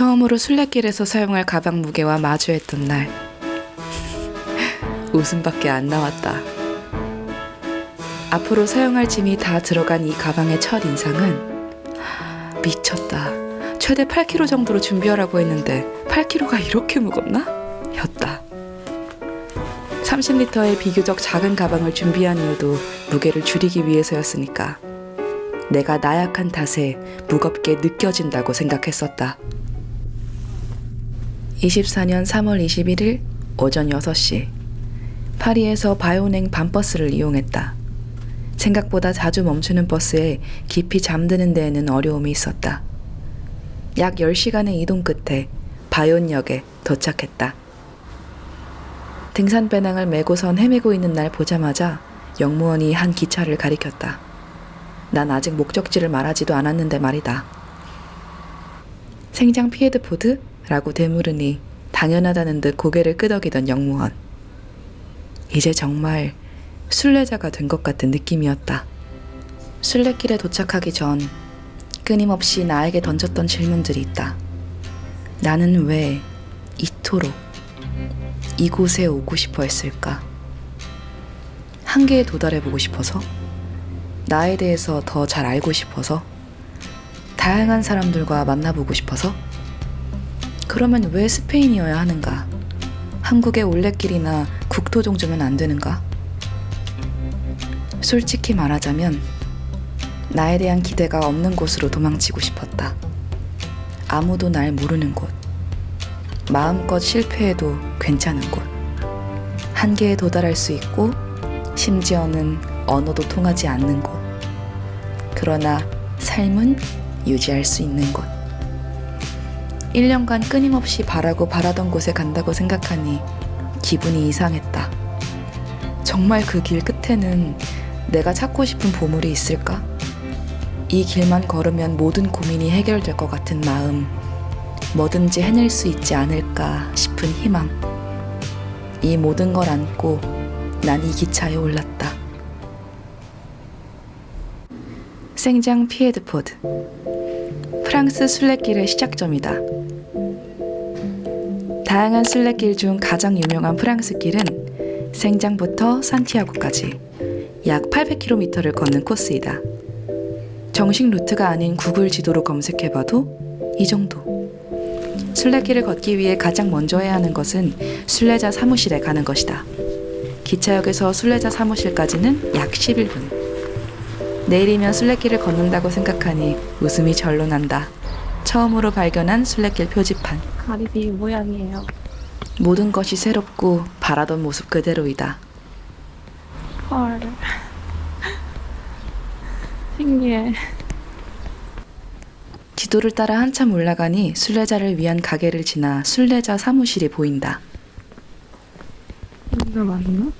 처음으로 순례길에서 사용할 가방 무게와 마주했던 날 웃음밖에 안 나왔다. 앞으로 사용할 짐이 다 들어간 이 가방의 첫 인상은 미쳤다. 최대 8kg 정도로 준비하라고 했는데 8kg가 이렇게 무겁나? 였다. 30리터의 비교적 작은 가방을 준비한 이유도 무게를 줄이기 위해서였으니까 내가 나약한 탓에 무겁게 느껴진다고 생각했었다. 24년 3월 21일 오전 6시 파리에서 바이오냉 밤버스를 이용했다. 생각보다 자주 멈추는 버스에 깊이 잠드는 데에는 어려움이 있었다. 약 10시간의 이동 끝에 바이온역에 도착했다. 등산 배낭을 메고선 헤매고 있는 날 보자마자 영무원이 한 기차를 가리켰다. 난 아직 목적지를 말하지도 않았는데 말이다. 생장 피에드 포드? 라고 되물으니 당연하다는 듯 고개를 끄덕이던 영무원. 이제 정말 순례자가 된 것 같은 느낌이었다. 순례길에 도착하기 전 끊임없이 나에게 던졌던 질문들이 있다. 나는 왜 이토록 이곳에 오고 싶어 했을까? 한계에 도달해 보고 싶어서? 나에 대해서 더 잘 알고 싶어서? 다양한 사람들과 만나보고 싶어서? 그러면 왜 스페인이어야 하는가? 한국의 올레길이나 국토 종주면 안 되는가? 솔직히 말하자면 나에 대한 기대가 없는 곳으로 도망치고 싶었다. 아무도 날 모르는 곳. 마음껏 실패해도 괜찮은 곳. 한계에 도달할 수 있고 심지어는 언어도 통하지 않는 곳. 그러나 삶은 유지할 수 있는 곳. 1년간 끊임없이 바라고 바라던 곳에 간다고 생각하니 기분이 이상했다. 정말 그 길 끝에는 내가 찾고 싶은 보물이 있을까? 이 길만 걸으면 모든 고민이 해결될 것 같은 마음, 뭐든지 해낼 수 있지 않을까 싶은 희망. 이 모든 걸 안고 난 이 기차에 올랐다. 생장 피에드포드. 프랑스 순례길의 시작점이다. 다양한 순례길 중 가장 유명한 프랑스 길은 생장부터 산티아고까지 약 800km를 걷는 코스이다. 정식 루트가 아닌 구글 지도로 검색해봐도 이 정도. 순례길을 걷기 위해 가장 먼저 해야 하는 것은 순례자 사무실에 가는 것이다. 기차역에서 순례자 사무실까지는 약 11분. 내일이면 순례길을 걷는다고 생각하니 웃음이 절로 난다. 처음으로 발견한 순례길 표지판. 가리비 모양이에요. 모든 것이 새롭고 바라던 모습 그대로이다. 헐. 신기해. 지도를 따라 한참 올라가니 순례자를 위한 가게를 지나 순례자 사무실이 보인다. 여기가 맞나?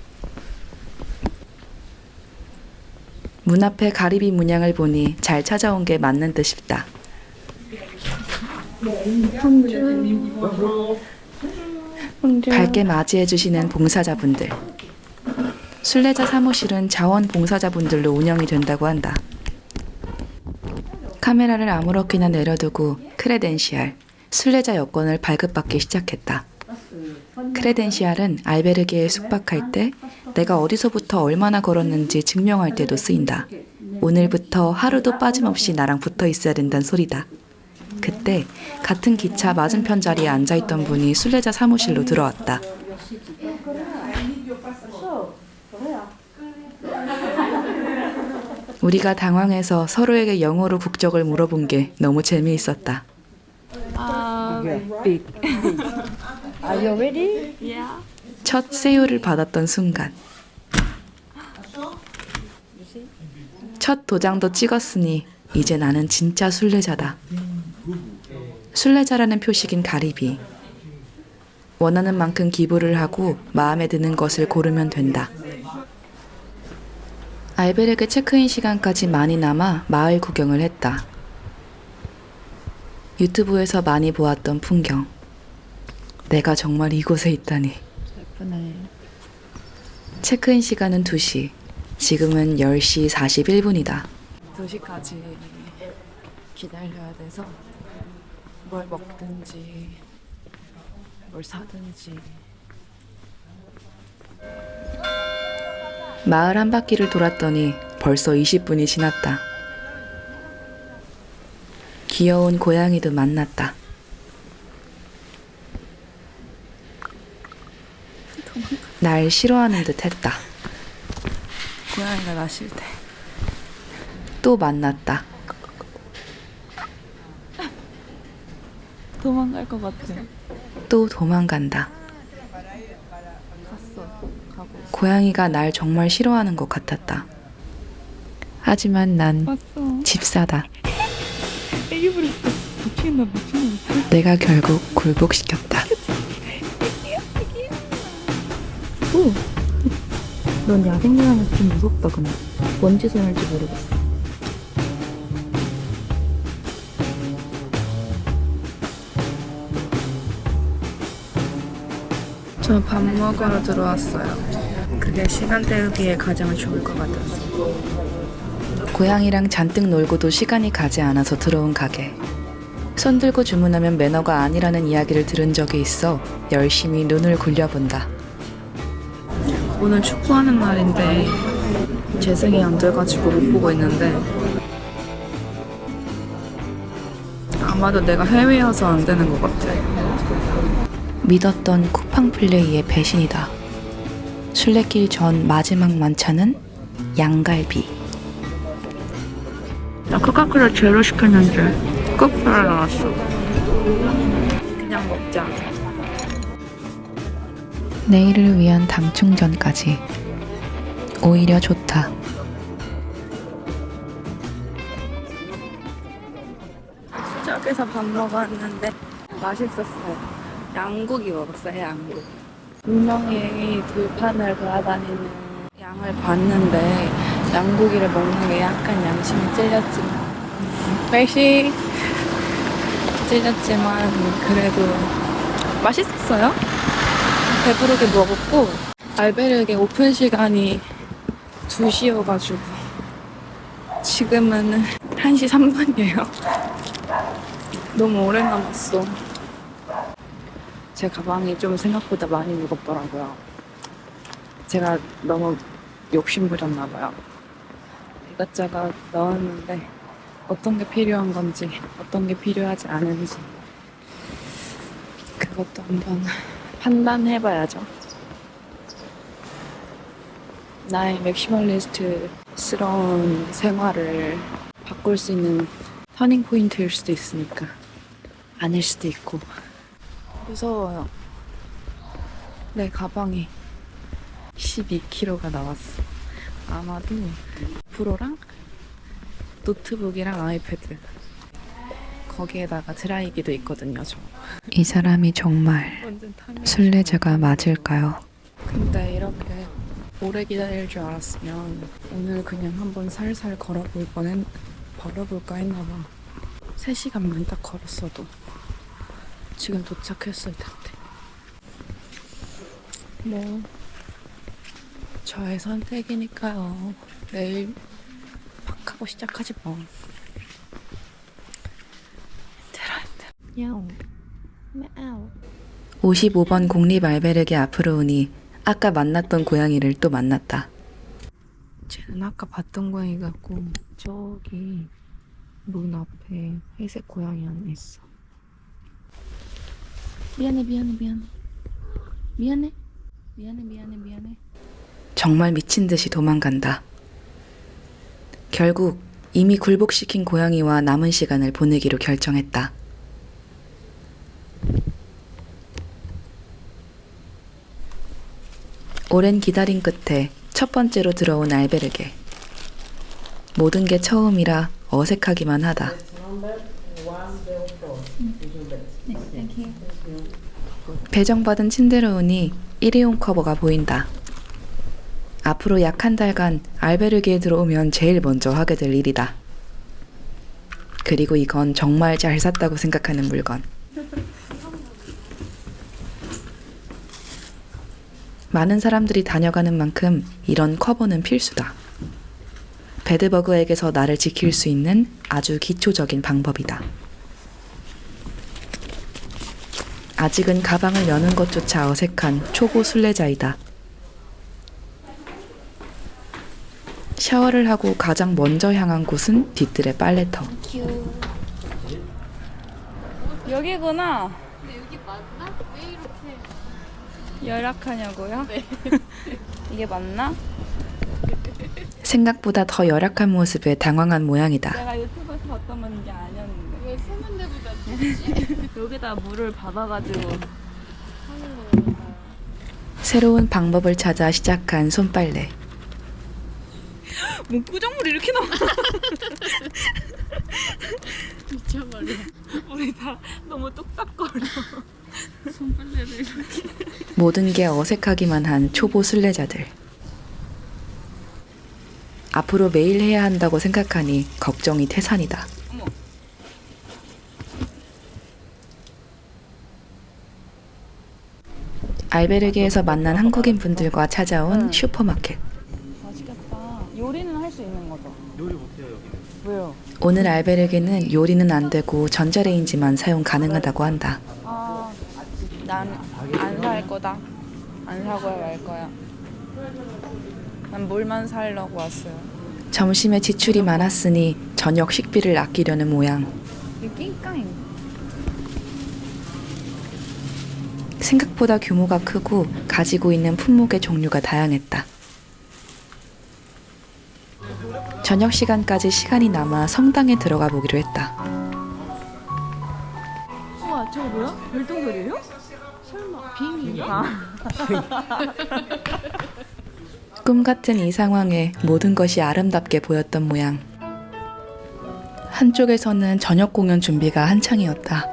문 앞에 가리비 문양을 보니 잘 찾아온 게 맞는 듯 싶다. 밝게 맞이해 주시는 봉사자분들. 순례자 사무실은 자원봉사자분들로 운영이 된다고 한다. 카메라를 아무렇게나 내려두고 크레덴시알, 순례자 여권을 발급받기 시작했다. 크레덴시알은 알베르게에 숙박할 때 내가 어디서부터 얼마나 걸었는지 증명할 때도 쓰인다. 오늘부터 하루도 빠짐없이 나랑 붙어 있어야 된다는 소리다. 그때 같은 기차 맞은편 자리에 앉아있던 분이 순례자 사무실로 들어왔다. 우리가 당황해서 서로에게 영어로 국적을 물어본 게 너무 재미있었다. 아, big. Are you ready? Yeah. 첫 세유를 받았던 순간. 첫 도장도 찍었으니 이제 나는 진짜 순례자다. 순례자라는 표식인 가리비. 원하는 만큼 기부를 하고 마음에 드는 것을 고르면 된다. 알베르게 체크인 시간까지 많이 남아 마을 구경을 했다. 유튜브에서 많이 보았던 풍경. 내가 정말 이곳에 있다니. 예쁘네. 체크인 시간은 2시. 지금은 10시 41분이다. 2시까지 기다려야 돼서 뭘 먹든지 뭘 사든지 마을 한 바퀴를 돌았더니 벌써 20분이 지났다. 귀여운 고양이도 만났다. 날 싫어하는 듯 했다. 고양이가 나 싫대. 또 만났다. 도망갈 것 같아. 또 도망간다. 갔어. 가고. 고양이가 날 정말 싫어하는 것 같았다. 하지만 난 왔어. 집사다. 애기 부렸어. 미친다 미친다. 내가 결국 굴복시켰다. 넌 야생고양이 좀 무섭다 근데 뭔 짓을 할지 모르겠어 저 밥 먹으러 들어왔어요. 그게 시간 때우기에 가장 좋을 것 같아서. 고양이랑 잔뜩 놀고도 시간이 가지 않아서 들어온 가게. 손 들고 주문하면 매너가 아니라는 이야기를 들은 적이 있어 열심히 눈을 굴려본다. 오늘 축구하는 날인데 재생이 안 돼가지고 못 보고 있는데 아마도 내가 해외여서 안 되는 것 같아. 믿었던 쿠팡 플레이의 배신이다. 술래길 전 마지막 만찬은 양갈비. 나 코카콜라 제로 시켰는데 코카콜라 나왔어. 그냥 먹자. 내일을 위한 당 충전까지. 오히려 좋다. 저기서 밥 먹었는데 맛있었어요. 양고기 먹었어요, 양고기. 분명히 들판을 돌아다니는 양을 봤는데 양고기를 먹는 게 약간 양심이 찔렸지만 날씨 찔렸지만 그래도 맛있었어요. 배부르게 먹었고 알베르게 오픈 시간이 2시여가지고 지금은 1시 3분이에요. 너무 오래 남았어. 제 가방이 좀 생각보다 많이 무겁더라고요. 제가 너무 욕심부렸나 봐요. 이것저것 넣었는데 어떤 게 필요한 건지 어떤 게 필요하지 않은지 그것도 한번 판단해봐야죠. 나의 맥시멀리스트스러운 생활을 바꿀 수 있는 터닝 포인트일 수도 있으니까 아닐 수도 있고 무서워요. 내 가방이 12kg가 나왔어. 아마도 프로랑 노트북이랑 아이패드 거기에다가 드라이기도 있거든요. 저. 이 사람이 정말 완전 탐이. 순례자가 맞을까요? 근데 이렇게 오래 기다릴 줄 알았으면 오늘 그냥 한번 살살 걸어볼 뻔했 걸어볼까 했나봐 3시간만 딱 걸었어도 지금 도착했을 텐데 뭐 저의 선택이니까요 내일 팍 하고 시작하지 뭐 힘들어 힘들어 55번 국립 알베르게 앞으로 오니 아까 만났던 고양이를 또 만났다. 쟤는 아까 봤던 고양이 같고 저기 문 앞에 회색 고양이 하나 있어. 미안해 미안해 미안해 미안해 미안해 미안해 미안해 정말 미친 듯이 도망간다. 결국 이미 굴복시킨 고양이와 남은 시간을 보내기로 결정했다. 오랜 기다림 끝에 첫 번째로 들어온 알베르게. 모든 게 처음이라 어색하기만 하다. 배정받은 침대로 오니 일회용 커버가 보인다. 앞으로 약 한 달간 알베르기에 들어오면 제일 먼저 하게 될 일이다. 그리고 이건 정말 잘 샀다고 생각하는 물건. 많은 사람들이 다녀가는 만큼 이런 커버는 필수다. 베드버그에게서 나를 지킬 수 있는 아주 기초적인 방법이다. 아직은 가방을 여는 것조차 어색한 초보 순례자이다. 샤워를 하고 가장 먼저 향한 곳은 뒤뜰의 빨래터. 여기구나. 열악하냐고요? 네. 이게 맞나? 생각보다 더 열악한 모습에 당황한 모양이다. 내가 유튜브에서 봤던 건 이게 아니었는데. 왜 세면대보다 여기다 물을 받아가지고 새로운 방법을 찾아 시작한 손빨래. 문구정물이 이렇게 나와. 미쳐버려. 우리 다 너무 뚝딱거려. 손빨래를 이렇게. 모든 게 어색하기만 한 초보 순례자들. 앞으로 매일 해야 한다고 생각하니 걱정이 태산이다. 어머. 알베르게에서 만난 한국인 분들과 찾아온 슈퍼마켓. 맛있겠다. 요리는 할 수 있는 거죠? 요리 못해요 여기는. 왜요? 오늘 알베르게는 요리는 안 되고 전자레인지만 사용 가능하다고 한다. 아, 난안 살 거다. 안 사고야 말 거야. 난 물만 살려고 왔어요. 점심에 지출이 많았으니 저녁 식비를 아끼려는 모양. 낑깡. 생각보다 규모가 크고 가지고 있는 품목의 종류가 다양했다. 저녁 시간까지 시간이 남아 성당에 들어가 보기로 했다. 우와, 저거 뭐야? 별똥별이에요? 설마 비행기인가? 꿈 같은 이 상황에 모든 것이 아름답게 보였던 모양. 한쪽에서는 저녁 공연 준비가 한창이었다.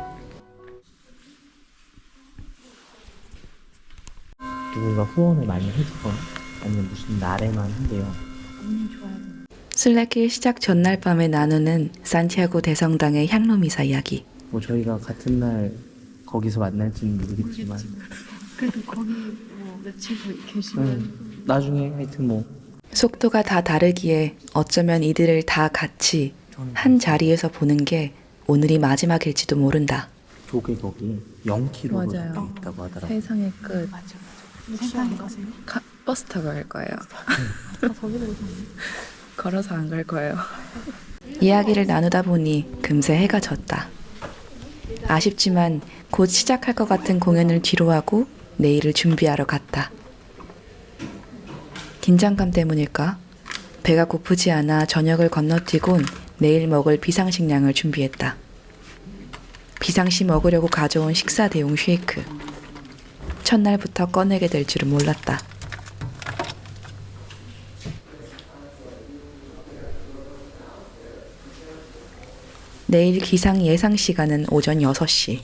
누군가 후원을 많이 해주거나 아니면 무슨 날에만 한대요. 슬래길 시작 전날 밤에 나누는 산티아고 대성당의 향로 미사 이야기. 뭐 저희가 같은 날 거기서 만날지는 모르겠지만 그래도 거기 뭐 며칠 계시면 음, 나중에 하여튼 뭐 속도가 다 다르기에 어쩌면 이들을 다 같이 한 자리에서 보는 게 오늘이 마지막일지도 모른다. 조개 거기 0km로 맞아요. 있다고 하더라고요. 세상의 끝. 혹시 안 가세요? 가, 버스 타고 갈 거예요. 걸어서 안 갈 거예요. 이야기를 나누다 보니 금세 해가 졌다. 아쉽지만 곧 시작할 것 같은 공연을 뒤로하고 내일을 준비하러 갔다. 긴장감 때문일까? 배가 고프지 않아 저녁을 건너뛰곤 내일 먹을 비상식량을 준비했다. 비상시 먹으려고 가져온 식사 대용 쉐이크. 첫날부터 꺼내게 될 줄은 몰랐다. 내일 기상 예상 시간은 오전 6시.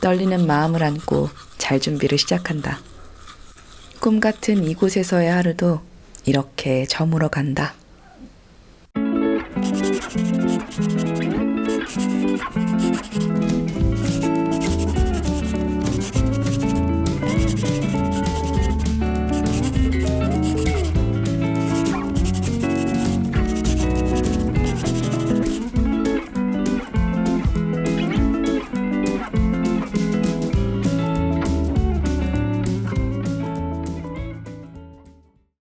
떨리는 마음을 안고 잘 준비를 시작한다. 꿈 같은 이곳에서의 하루도 이렇게 저물어 간다.